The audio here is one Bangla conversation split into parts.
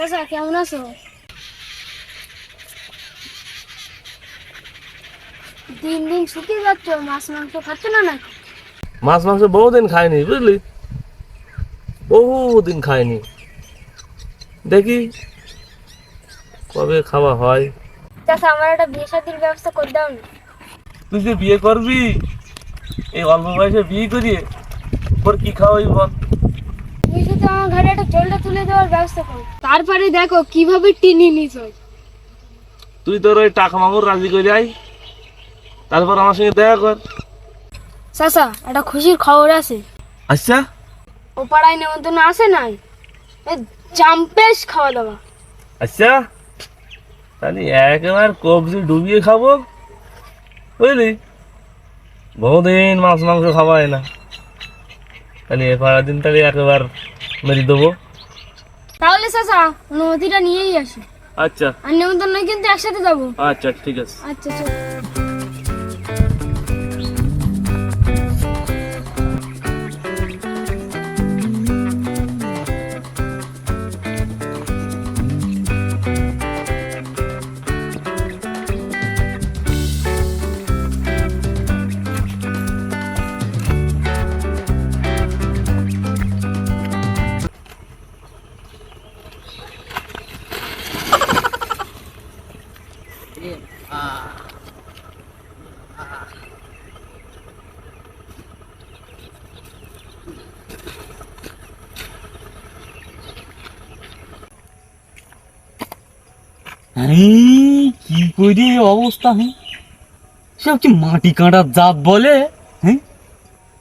চাচা কেমন আছো? দিন দিন শুকিয়ে যাচ্ছ মাছ মাংস খাচ্ছ না নাকি? মাছ মাংস বহুদিন খাইনি বুঝলি? বহুদিন খাইনি। দেখি কবে খাওয়া হয়। চাচা আমার একটা বিয়ে শাদির ব্যবস্থা করে দাও না। তুই যে বিয়ে করবি এই অল্প বয়সে বিয়ে করিয়ে তোর কি খাওয়াই বল তুমি শুধু আমার ঘরে একটা জলটা তুলে দেওয়ার ব্যবস্থা করো। তারপরে দেখো কীভাবে টিনি নিচ হয়। তুই তোর ওই টাকা মামুর রাজি করে আই তারপর আমার সঙ্গে দেখা কর। চাচা একটা খুশির খবর আছে। আচ্ছা? ও পাড়ায় নেমন্তন্ন আসে নাই? এ জাম্পেশ খাওয়া দাওয়া। আচ্ছা? তাহলে একেবারে কবজি ডুবিয়ে খাব। বুঝলি? বহুদিন মাছ মাংস খাওয়াই না। তাহলে পরের দিন তাহলে একবার মেরে দেবো। তাহলে চাচা অনুমতিটা নিয়েই আসি। আচ্ছা। আর নেমন্তন্ন কিন্তু একসাথে যাব। আচ্ছা ঠিক আছে। আচ্ছা চলো। এই, কি করে অবস্থা হ্যাঁ সব কি মাটি কাঁটার জাত বলে হ্যাঁ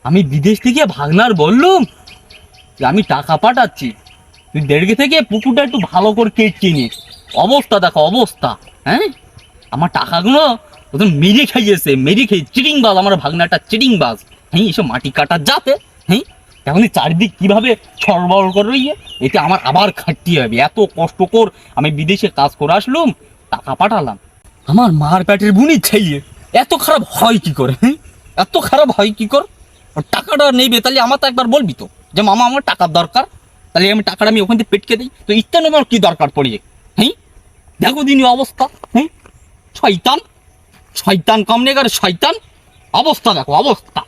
আমি বিদেশ থেকে ভাগনার বললুম যে আমি টাকা পাঠাচ্ছি। তুই দেড়গে থেকে পুকুরটা একটু ভালো করে কেটে নিয়ে অবস্থা দেখো অবস্থা হ্যাঁ আমার টাকাগুলো ওদের মেরে খাইয়েছে মেরে খেয়ে চিটিং বাজ আমার ভাগনাটা চিটিং বাজ হ্যাঁ এসব মাটি কাটার জাতে হ্যাঁ এই চারিদিক কীভাবে সরবরাহ করে ইয়ে? এতে আমার আবার খাটতে হবে। এত কষ্ট কর, আমি বিদেশে কাজ করে আসলুম, টাকা পাঠালাম। আমার মার পেটের বুনি ছেলে এত খারাপ হয় কি করে এত খারাপ হয় কি কর? টাকাটা নেবে, তাহলে আমার তো একবার বলবি তো, যে মামা, আমার টাকার দরকার। তাহলে আমি টাকাটা আমি ওখান থেকে পেটকে দিই। তো ইত্যা নেবে আমার কি দরকার পড়িয়ে হ্যাঁ দেখো দিনই অবস্থা হ্যাঁ শয়তান শয়তান কমনে করে শয়তান অবস্থা দেখো, অবস্থা।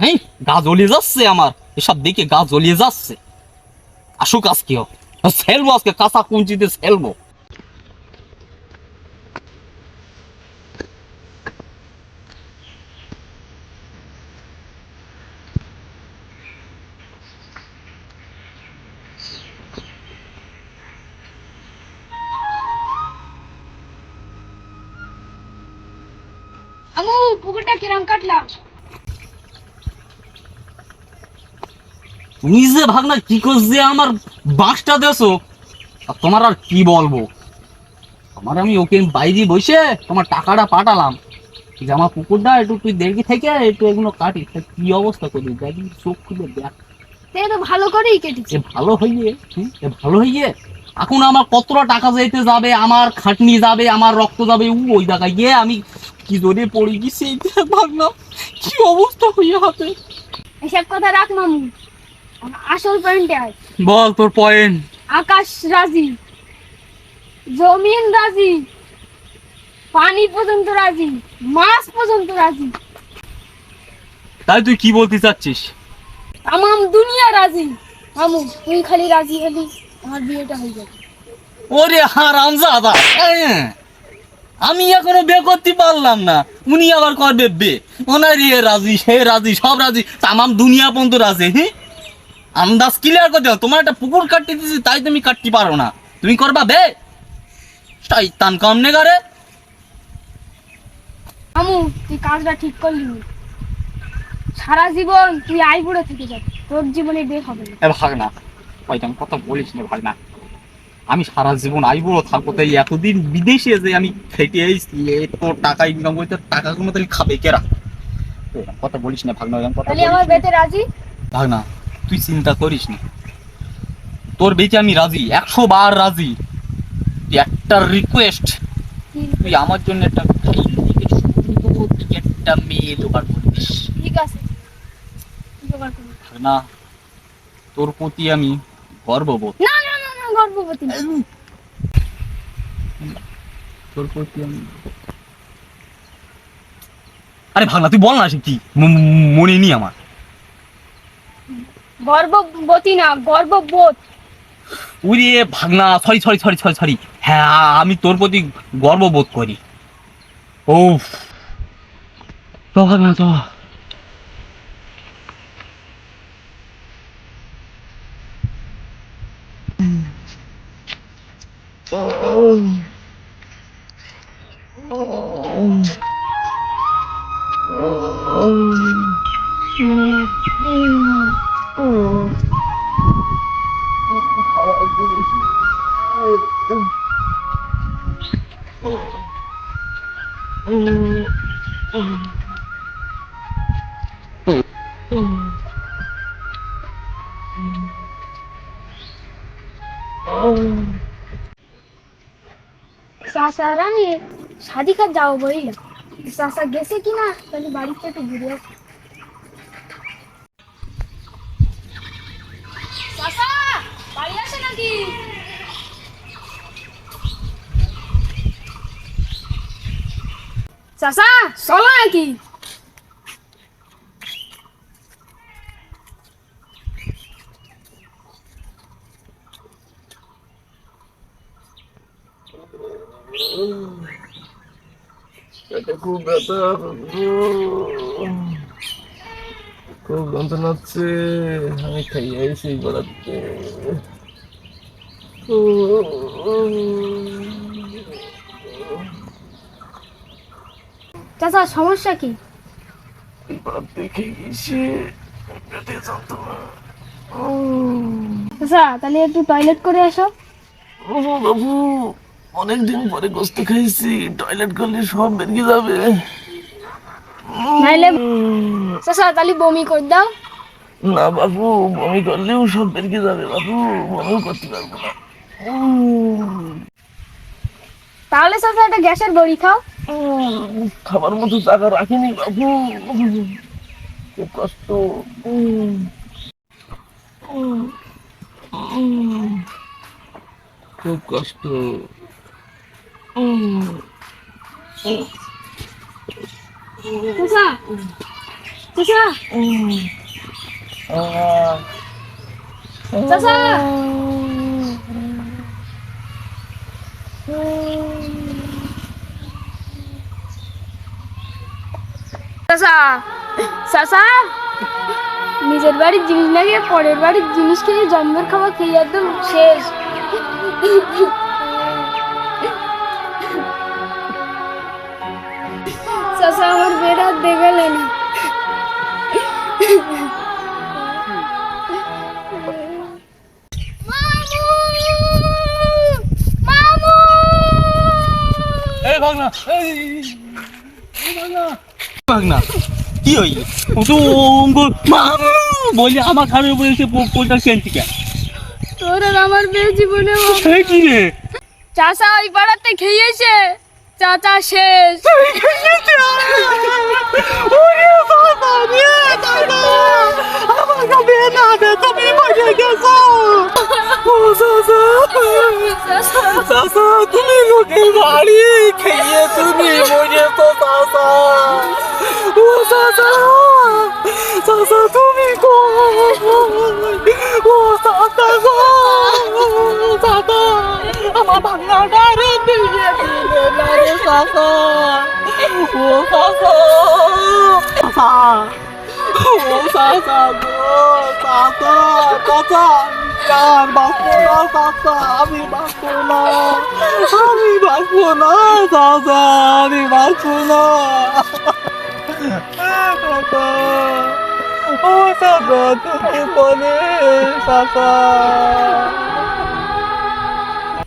হ্যাঁ গা জ্বলিয়ে যাচ্ছে আমার। এসব দেখে গা জ্বলিয়ে যাচ্ছে। আসুক আজকেও সেলবো আজকে কাঁচা কুঞ্চিতে সেলবো কিরম কাটলাম? তুমি যে ভাগনা কি করছে আমার বাঁশটা দেছো আর তোমার আর কি বলব? আমার আমি ওকে বাইরে বসে তোমার টাকাটা পাঠালাম। যে আমার পুকুরটা একটু তুই দেখি থেকে একটু এগুলো কাটি। তা কি অবস্থা করবি? দেখি চোখ খুলে দেখ। সে তো ভালো করেই কেটেছে। ভালো হইয়ে এ ভালো হইয়ে? এখন আমার কতটা টাকা যেতে যাবে আমার খাটনি যাবে আমার রক্ত যাবে? উ, ওই জায়গায় গিয়ে আমি কি জোরে পড়ে গেছি ভাবনা কি অবস্থা হইয়ে হাতে? এসব কথা রাখ মামু। আসল পয়েন্টে আয়। বল তোর পয়েন্ট আকাশ রাজি জমিন রাজি পানি পর্যন্ত রাজি মাছ পর্যন্ত রাজি। তাই তুই কি বলতে চাচ্ছিস? তামাম দুনিয়া রাজি। মামু তুই খালি রাজি হলি আমার বিয়েটা হয়ে যাবে। ওরে হারাম জাদা আমি এখনও বে করতে পারলাম না। উনি আবার করবে বে ওনার ইয়ে রাজি সে রাজি সব রাজি। তামাম দুনিয়া পর্যন্ত রাজি হ্যাঁ? আন্দাজ ক্লিয়ার করে দাও। তোমার একটা পুকুর কাটতে দিছি তাই তুমি কাটতে পারো না। তুমি করবা বে। শয়তান কম নেগারে মামু তুই কাজটা ঠিক করলি। সারা জীবন তুই আইবুড়ো থেকে যাবি। তোর জীবনে বিয়ে হবে না। এ ভাগ না শয়তান কথা বলিস না ভাগ না আমি সারা জীবন আইবুড়ো থাকব তাই এতদিন বিদেশে যে আমি খেটে এসেছি এত টাকা ইনকাম করতে টাকাগুলো তাহলে খাবে কেরা কথা বলিস না ভাগ না কথা তাহলে বলিস আমার না। বেতে রাজি? ভাগ না তুই চিন্তা করিস না। তোর বেঁচে আমি রাজি একশো বার রাজি। তুই একটা রিকোয়েস্ট তুই আমার জন্য একটা একটা মেয়ে জোগাড় ঠিক আছে। ভাগ না তোর প্রতি আমি গর্ববোধ। না না না না আমি তোর প্রতি আমি আরে ভাগনা তুই বল না সে কি মনে নি আমার। গর্ভবতী না গর্ভবোধ। উরে ভাগনা sorry sorry sorry sorry sorry হ্যাঁ আমি তোর প্রতি গর্ববোধ করি। ও তো ভাগনা তো চাষারা নিয়ে কাজ যাব বলিলাম চাষা গেছে কিনা, তাহলে বাড়িতে একটু ঘুরে আসি। চাষা বাড়ি নাকি? পেটে খুব ব্যথা খুব যন্ত্রণা হচ্ছে। আমি খাইয়ে আইসি গোড়াতে চাষা সমস্যা কি? খেয়ে গেছি চাষা তাহলে একটু টয়লেট করে আসো। বাবু অনেকদিন পরে গোস্ত খাইছি টয়লেট করলে সব বেরিয়ে যাবে। নাইলে চাষা তাহলে বমি করে দাও। না বাবু বমি করলেও সব বেরিয়ে যাবে বাবু বমিও করতে পারব না। তাহলে চাষা একটা গ্যাসের বড়ি খাও। খাবার মতো টাকা রাখিনি বাবু। খুব কষ্ট। খুব কষ্ট। উম, চাষা চাষা উম, আহ, চাষা চাষা চাষা নিজের বাড়ির জিনিস না খেয়ে পরের বাড়ির জিনিস খেয়ে জন্মের খাবার খেয়ে একদম শেষ ভাগনা। ভাগনা। কি হই ও তো বলি আমার খামের উপরে এসে পোলটা কেন? তোর আর আমার মেয়ে জীবনে কি রে? চাষা ওই পাড়াতে খেয়েছে। চাচা শেষ। খেয়ে তুমি মরে তো সাসা ও সাসা সাসা তুমি গো আমি বাঁচবো না আমি বাঁচবো না সাসা আমি বাঁচবো না সাসা ও সাসা তুমি বলে সাসা